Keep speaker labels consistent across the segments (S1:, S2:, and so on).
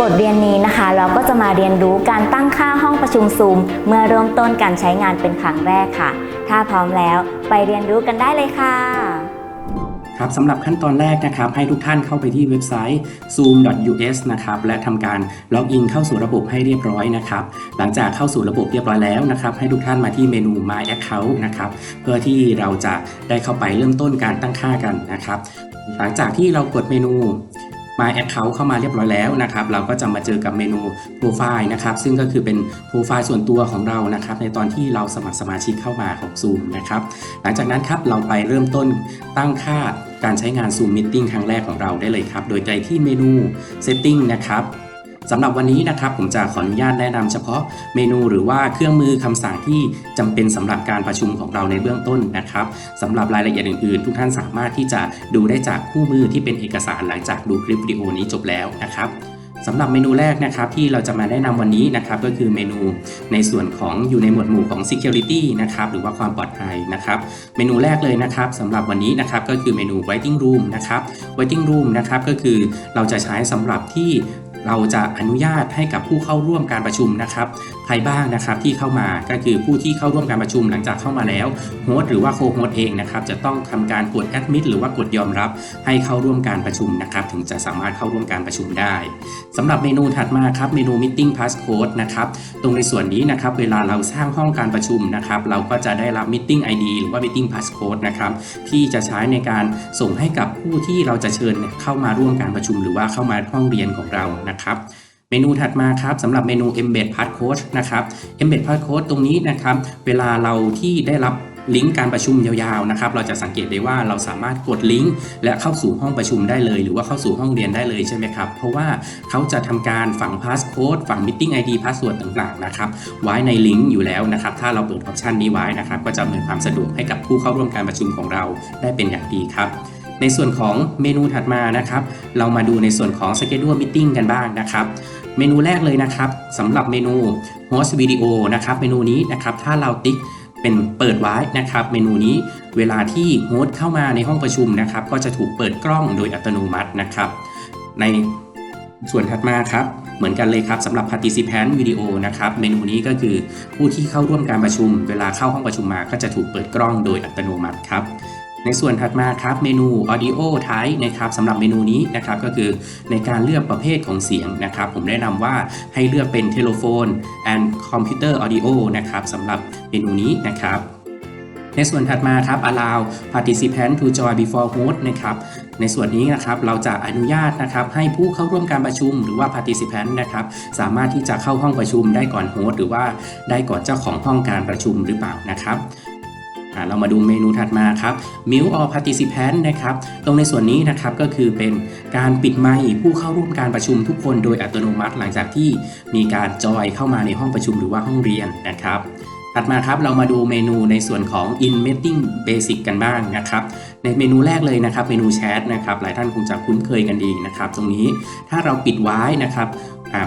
S1: บทเรียนนี้นะคะ เราก็จะมาเรียนรู้การตั้งค่าห้องประชุมซูม เมื่อเริ่มต้นการใช้งานเป็นครั้งแรกค่ะ ถ้าพร้อมแล้วไปเรียนรู้กันได้เลยค่ะ
S2: ครับสำหรับขั้นตอนแรกนะครับ ให้ทุกท่านเข้าไปที่เว็บไซต์ zoom.us นะครับและทำการล็อกอินเข้าสู่ระบบให้เรียบร้อยนะครับ หลังจากเข้าสู่ระบบเรียบร้อยแล้วนะครับ ให้ทุกท่านมาที่เมนู My Account นะครับ เพื่อที่เราจะได้เข้าไปเริ่มต้นการตั้งค่ากันนะครับ หลังจากที่เรากดเมนู My Account เข้ามาเรียบร้อยแล้วนะครับ เราก็จะมาเจอกับเมนู Profile นะครับ ซึ่งก็คือเป็นโปรไฟล์ส่วนตัวของเรานะครับ ในตอนที่เราสมัครสมาชิกเข้ามาของ Zoom นะครับ หลังจากนั้นครับเราไปเริ่มต้นตั้งค่าการใช้งาน Zoom Meeting ครั้งแรกของเราได้เลยครับ โดยไปที่เมนู Setting นะครับ สำหรับวันนี้นะครับผมจะขออนุญาตแนะนำเฉพาะเมนูหรือว่าเครื่องมือคำสั่งที่จำเป็นสำหรับการประชุมของเราในเบื้องต้นนะครับสำหรับรายละเอียดอื่นๆ ทุกท่านสามารถที่จะดูได้จากคู่มือที่เป็นเอกสารหลังจากดูคลิปวิดีโอนี้จบแล้วนะครับสำหรับเมนูแรกนะครับที่เราจะมาแนะนำวันนี้นะครับก็คือเมนูในส่วนของอยู่ในหมวดหมู่ของ security นะครับหรือว่าความปลอดภัยนะครับ เมนูแรกเลยนะครับสำหรับวันนี้นะครับก็คือเมนู waiting room นะครับ waiting room นะครับก็คือเราจะใช้สำหรับที่ เราจะอนุญาตให้กับผู้เข้าร่วมการประชุมนะครับใครบ้างนะครับที่เข้ามาก็คือผู้ที่เข้าร่วมการประชุมหลังจากเข้ามาแล้วโฮสต์หรือว่าโคโฮสต์เองนะครับจะต้องทำการกด admit หรือว่ากดยอมรับ ให้เข้าร่วมการประชุมนะครับถึงจะสามารถเข้าร่วมการประชุมได้สำหรับเมนูถัดมาครับเมนู meeting passcode นะครับตรงในส่วนนี้นะครับเวลาเราสร้างห้องการประชุมนะครับเราก็จะได้รับ meeting ID หรือว่า meeting passcode นะครับที่จะใช้ในการส่งให้กับผู้ที่เราจะเชิญเข้ามาร่วมการประชุม หรือว่าเข้ามาห้องเรียนของเรานะครับเมนูถัดมาครับสำหรับเมนู embed passcode นะครับ embed passcode ตรงนี้นะครับเวลาเราที่ได้รับลิงก์การประชุมยาวๆนะครับ เราจะสังเกตได้ว่าเราสามารถกดลิงก์และเข้าสู่ห้องประชุมได้เลย หรือว่าเข้าสู่ห้องเรียนได้เลยใช่ไหมครับ เพราะว่าเขาจะทำการฝัง passcode ฝัง meeting ID password ต่างๆนะครับ ไว้ในลิงก์อยู่แล้วนะครับ ถ้าเราเปิดออปชันนี้ไว้นะครับ ก็จะอำนวยความสะดวกให้กับผู้เข้าร่วมการประชุมของเราได้เป็นอย่างดีครับ ในส่วนของเมนูถัดมานะครับ เรามาดูในส่วนของ schedule meeting กันบ้างนะครับเมนูแรกเลยนะครับสำหรับเมนู host video นะครับเมนูนี้นะครับถ้าเราติ๊กเป็นเปิดไว้นะครับเมนูนี้เวลาที่โฮสต์เข้ามาในห้องประชุมนะครับก็จะถูกเปิดกล้องโดยอัตโนมัตินะครับ ในส่วนถัดมาครับเหมือนกันเลยครับสำหรับ participant video นะครับเมนูนี้ก็คือผู้ที่เข้าร่วมการประชุม เวลาเข้าห้องประชุมมาก็จะถูกเปิดกล้องโดยอัตโนมัติครับ ในส่วนถัดมาครับเมนู audio type นะครับสำหรับเมนูนี้นะครับก็คือในการเลือกประเภทของเสียงนะครับ ผมแนะนำว่าให้เลือกเป็น telephone and computer audio นะครับสำหรับเมนูนี้นะครับในส่วนถัดมาครับ allow participant to join before host นะครับ ในส่วนนี้นะครับเราจะอนุญาตนะครับให้ผู้เข้าร่วมการประชุมหรือว่า participant นะครับสามารถที่จะเข้าห้องประชุมได้ก่อนโฮสต์หรือว่าได้ก่อนเจ้าของห้องการประชุมหรือเปล่านะครับ เรามาดูเมนูถัดมาครับ mute all participant นะครับ ตรงในส่วนนี้นะครับก็คือเป็นการปิดไมค์ผู้เข้าร่วมการประชุมทุกคนโดยอัตโนมัติ หลังจากที่มีการจอยเข้ามาในห้องประชุมหรือว่าห้องเรียนนะครับถัดมาครับเรามาดูเมนูในส่วนของ in meeting basic กันบ้างนะครับ ในเมนูแรกเลยนะครับ เมนูแชทนะครับ หลายท่านคงจะคุ้นเคยกันดีนะครับ ตรงนี้ถ้าเราปิดไว้นะครับ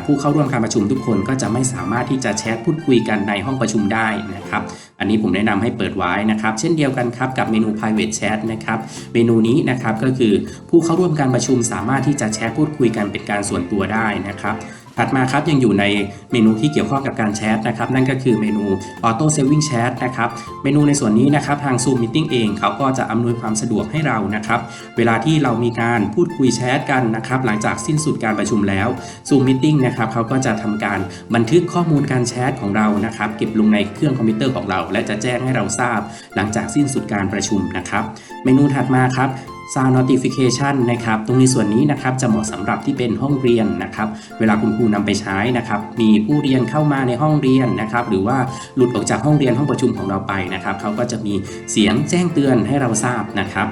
S2: ผู้เข้าร่วมการประชุมทุกคนก็จะไม่สามารถที่จะแชทพูดคุยกันในห้องประชุมได้นะครับ อันนี้ผมแนะนำให้เปิดไว้นะครับ เช่นเดียวกันครับกับเมนู private chat นะครับ เมนูนี้นะครับก็คือผู้เข้าร่วมการประชุมสามารถที่จะแชทพูดคุยกันเป็นการส่วนตัวได้นะครับ ถัดมาครับยังอยู่ในเมนูที่เกี่ยวข้องกับการแชทนะครับนั่นก็คือเมนู Auto Saving Chat นะครับเมนูในส่วนนี้นะครับทาง Zoom Meeting เองเขาก็จะอำนวยความสะดวกให้เรานะครับเวลาที่เรามีการพูดคุยแชทกันนะครับหลังจากสิ้นสุดการประชุมแล้ว Zoom Meeting นะครับเขาก็จะทำการบันทึกข้อมูลการแชทของเรานะครับเก็บลงในเครื่องคอมพิวเตอร์ของเรา และจะแจ้งให้เราทราบ หลังจากสิ้นสุดการประชุมนะครับเมนูถัดมาครับ Sound Notification นะครับ ตรงในส่วนนี้นะครับจะเหมาะสำหรับที่เป็นห้องเรียนนะครับ เวลาคุณครูนำไปใช้นะครับ มีผู้เรียนเข้ามาในห้องเรียนนะครับ หรือว่าหลุดออกจากห้องเรียนห้องประชุมของเราไปนะครับ เขาก็จะมีเสียงแจ้งเตือนให้เราทราบนะครับ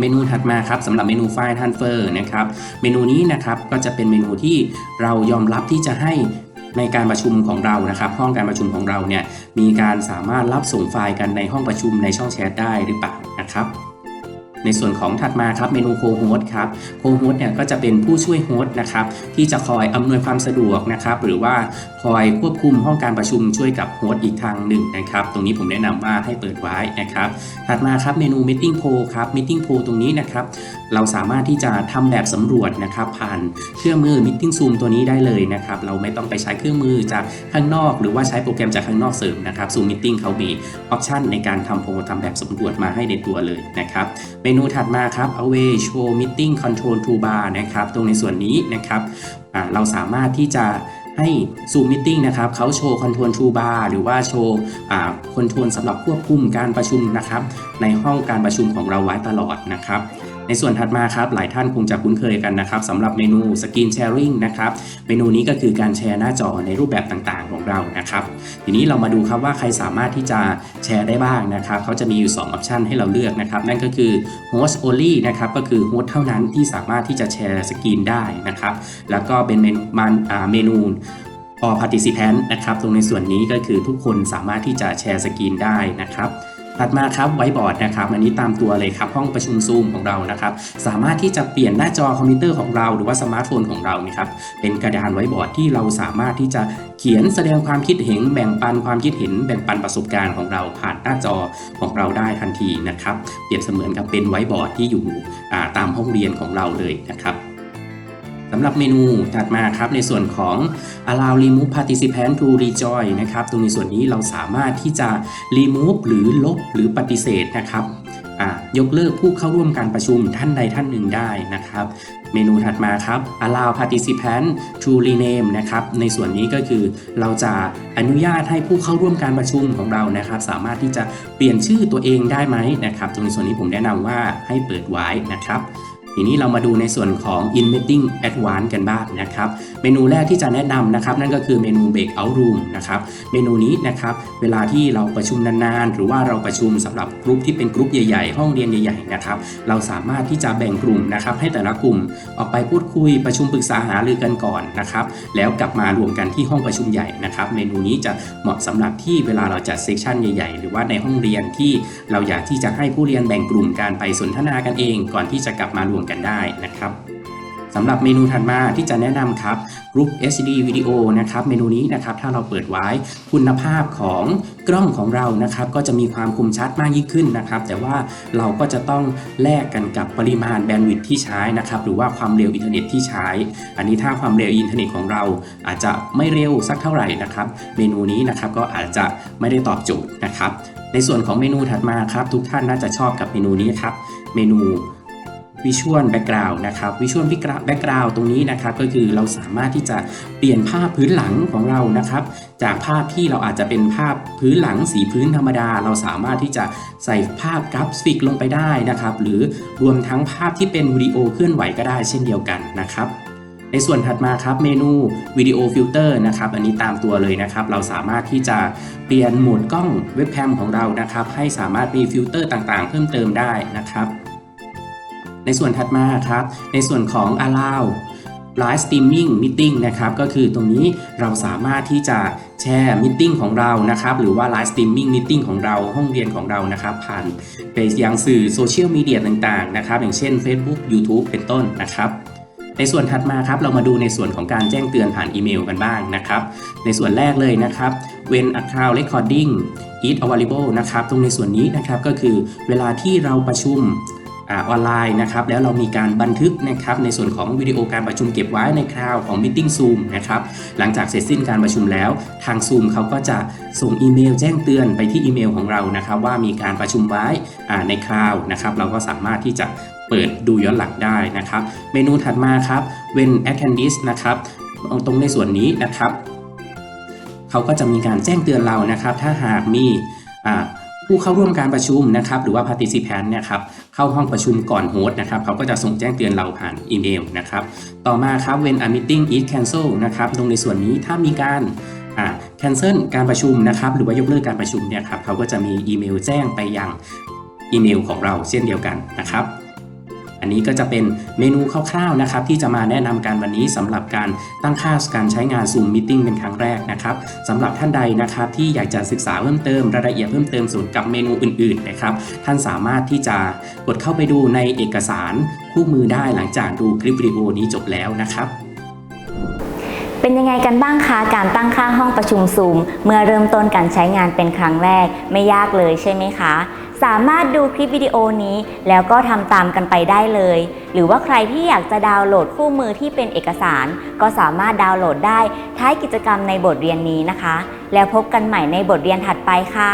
S2: เมนูถัดมาครับสำหรับเมนูไฟล์ Transfer นะครับเมนูนี้นะครับก็จะเป็นเมนูที่เรายอมรับที่จะให้ในการประชุมของเรานะครับ ห้องการประชุมของเราเนี่ยมีการสามารถรับส่งไฟล์กันในห้องประชุมในช่องแชทได้หรือเปล่านะครับ ในส่วนของถัดมาครับเมนูโคโฮสครับโคโฮสเนี่ยก็จะเป็นผู้ช่วยโฮสนะครับที่จะคอยอำนวยความสะดวกนะครับหรือว่าคอยควบคุมห้องการประชุมช่วยกับโฮสอีกทางหนึ่งนะครับตรงนี้ผมแนะนำว่าให้เปิดไว้นะครับถัดมาครับเมนู Meeting Poll ครับ Meeting Poll ตรงนี้นะครับเราสามารถที่จะทำแบบสำรวจนะครับผ่านเครื่องมือ Meeting Zoom ตัวนี้ได้เลยนะครับเราไม่ต้องไปใช้เครื่องมือจากข้างนอก หรือว่าใช้โปรแกรมจากข้างนอกเสริมนะครับ Zoom Meeting เขามีออปชันในการทำโพลทำแบบสำรวจมาให้ในตัวเลยนะครับเมนูถัดมาครับ Away Show Meeting Control Toolbar นะครับ ตรงในส่วนนี้นะครับเราสามารถที่จะให้ Zoom Meeting นะครับเขาโชว์ Control Toolbar หรือว่าโชว์คอนโทรลสำหรับควบคุมการประชุมนะครับ ในห้องการประชุมของเราไว้ตลอดนะครับ ในส่วนถัดมาครับหลายท่านคงจะคุ้นเคยกันนะครับสำหรับเมนู Screen Sharing นะครับเมนูนี้ก็คือการแชร์หน้าจอในรูปแบบต่างๆของเรานะครับทีนี้เรามาดูครับว่าใครสามารถที่จะแชร์ได้บ้างนะครับเขาจะมีอยู่2ออปชันให้เราเลือกนะครับนั่นก็คือ Host Only นะครับก็คือ Host เท่านั้นที่สามารถที่จะแชร์สกรีนได้นะครับแล้วก็เป็นเมนูมันอ่าเมนู all participant นะครับตรงในส่วนนี้ก็คือทุกคนสามารถที่จะแชร์สกรีนได้นะครับ ถัดมาครับไวบอร์ดนะครับอันนี้ตามตัวเลยครับห้องประชุมซูมของเรานะครับสามารถที่จะเปลี่ยนหน้าจอคอมพิวเตอร์ของเราหรือว่าสมาร์ทโฟนของเรานี่ครับเป็นกระดานไวบอร์ดที่เราสามารถที่จะเขียนแสดงความคิดเห็นแบ่งปันความคิดเห็นแบ่งปันประสบการณ์ของเราผ่านหน้าจอของเราได้ทันทีนะครับเปรียบเสมือนกับเป็นไวบอร์ดที่อยู่ตามห้องเรียนของเราเลยนะครับ สำหรับเมนูถัดมาครับในส่วนของ allow remove participant to rejoin นะครับตรงในส่วนนี้เราสามารถที่จะ remove หรือลบหรือปฏิเสธนะครับยกเลิกผู้เข้าร่วมการประชุมท่านใดท่านหนึ่งได้นะครับ เมนูถัดมาครับ allow participant to rename นะครับในส่วนนี้ก็คือเราจะอนุญาตให้ผู้เข้าร่วมการประชุมของเรานะครับ สามารถที่จะเปลี่ยนชื่อตัวเองได้ไหมนะครับ ตรงในส่วนนี้ผมแนะนำว่าให้เปิดไว้นะครับ ทีนี้เรามาดูในส่วนของ in meeting advance กันบ้างนะครับ เมนูแรกที่จะแนะนำนะครับ นั่นก็คือเมนู breakout room นะครับ เมนูนี้นะครับเวลาที่เราประชุมนานๆ หรือว่าเราประชุมสำหรับกลุ่มที่เป็นกลุ่มใหญ่ๆ ห้องเรียนใหญ่ๆนะครับ เราสามารถที่จะแบ่งกลุ่มนะครับให้แต่ละกลุ่มออกไปพูดคุยประชุมปรึกษาหารือกันก่อนนะครับ แล้วกลับมารวมกันที่ห้องประชุมใหญ่นะครับ เมนูนี้จะเหมาะสำหรับที่เวลาเราจัดเซสชันใหญ่ๆ หรือว่าในห้องเรียนที่เราอยากที่จะให้ผู้เรียนแบ่งกลุ่มการไปสนทนากันเอง ก่อนที่จะกลับมารวมกันได้นะครับสำหรับเมนูถัดมาที่จะแนะนำครับ Group HD Video นะครับเมนูนี้นะครับถ้าเราเปิดไว้คุณภาพของกล้องของเรานะครับก็จะมีความคมชัดมากยิ่งขึ้นนะครับ แต่ว่าเราก็จะต้องแลกกันกับปริมาณแบนด์วิดท์ที่ใช้นะครับหรือว่าความเร็วอินเทอร์เน็ตที่ใช้ อันนี้ถ้าความเร็วอินเทอร์เน็ตของเรา อาจจะไม่เร็วสักเท่าไหร่นะครับเมนูนี้นะครับก็อาจจะไม่ได้ตอบโจทย์นะครับ ในส่วนของเมนูถัดมาครับทุกท่านน่าจะชอบกับเมนูนี้ครับเมนู วิชวลแบ็กกราวน์นะครับวิชวลแบ็กกราวน์ตรงนี้นะครับก็คือเราสามารถที่จะเปลี่ยนภาพพื้นหลังของเรานะครับ จากภาพที่เราอาจจะเป็นภาพพื้นหลังสีพื้นธรรมดา เราสามารถที่จะใส่ภาพกราฟิกลงไปได้นะครับ หรือรวมทั้งภาพที่เป็นวิดีโอเคลื่อนไหวก็ได้เช่นเดียวกันนะครับในส่วนถัดมาครับเมนูวิดีโอฟิลเตอร์นะครับอันนี้ตามตัวเลยนะครับ เราสามารถที่จะเปลี่ยนโหมดกล้องเว็บแคมของเรานะครับ ให้สามารถมีฟิลเตอร์ต่างๆ เพิ่มเติมได้นะครับ ในส่วนถัดมาครับ ในส่วนของ allow live streaming meeting นะครับ ก็คือตรงนี้เราสามารถที่จะแชร์ meeting ของเรานะครับ หรือว่า live streaming meeting ของเราห้องเรียนของเรานะครับ ผ่านไปยังสื่อโซเชียลมีเดียต่างๆ นะครับ อย่างเช่น Facebook YouTube เป็นต้นนะครับในส่วนถัดมาครับเรามาดูในส่วนของการแจ้งเตือนผ่านอีเมลกันบ้างนะครับ ในส่วนแรกเลยนะครับ when account recording is available นะครับ ตรงในส่วนนี้นะครับก็คือเวลาที่เราประชุม ออนไลน์นะครับแล้วเรามีการบันทึกนะครับในส่วนของวิดีโอการประชุมเก็บไว้ในคลาวของ Meeting Zoom นะครับหลังจากเสร็จสิ้นการประชุมแล้ว ทาง Zoom เขาก็จะส่งอีเมลแจ้งเตือนไปที่อีเมลของเรานะครับว่ามีการประชุมไว้ในคลาวนะครับเราก็สามารถที่จะเปิดดูย้อนหลังได้นะครับ เมนูถัดมาครับ when attendees นะครับตรงในส่วนนี้นะครับ เขาก็จะมีการแจ้งเตือนเรานะครับ ถ้าหากมีอ่า ผู้เข้าร่วมการประชุมนะครับหรือว่า participant นะครับเข้าห้องประชุมก่อนโฮสต์นะครับเขาก็จะส่งแจ้งเตือนเราผ่านอีเมลนะครับต่อมาครับ when a meeting is cancel นะครับตรงในส่วนนี้ถ้ามีการอ่า cancel การประชุมนะครับหรือว่ายกเลิกการประชุมเนี่ยครับเขาก็จะมีอีเมลแจ้งไปยังอีเมลของเราเช่นเดียวกันนะครับ อันนี้ก็จะเป็นเมนูคร่าวๆนะครับที่จะมาแนะนำกันวันนี้สำหรับการตั้งค่าการใช้งาน Zoom Meeting เป็นครั้งแรกนะครับสำหรับท่านใดนะครับที่อยากจะศึกษาเพิ่มเติมรายละเอียดเพิ่มเติมส่วนกับเมนูอื่นๆนะครับท่านสามารถที่จะกดเข้าไปดูในเอกสารคู่มือได้หลังจากดูคลิปวิดีโอนี้จบแล้วนะครับ
S1: เป็นยังไงกันบ้างคะการตั้งค่าห้องประชุมซูมเมื่อเริ่มต้นการใช้งานเป็นครั้งแรกไม่ยากเลยใช่ไหมคะ สามารถดูคลิปวิดีโอนี้ แล้วก็ทำตามกันไปได้เลย หรือว่าใครที่อยากจะดาวน์โหลดคู่มือที่เป็นเอกสาร ก็สามารถดาวน์โหลดได้ท้ายกิจกรรมในบทเรียนนี้นะคะ แล้วพบกันใหม่ในบทเรียนถัดไปค่ะ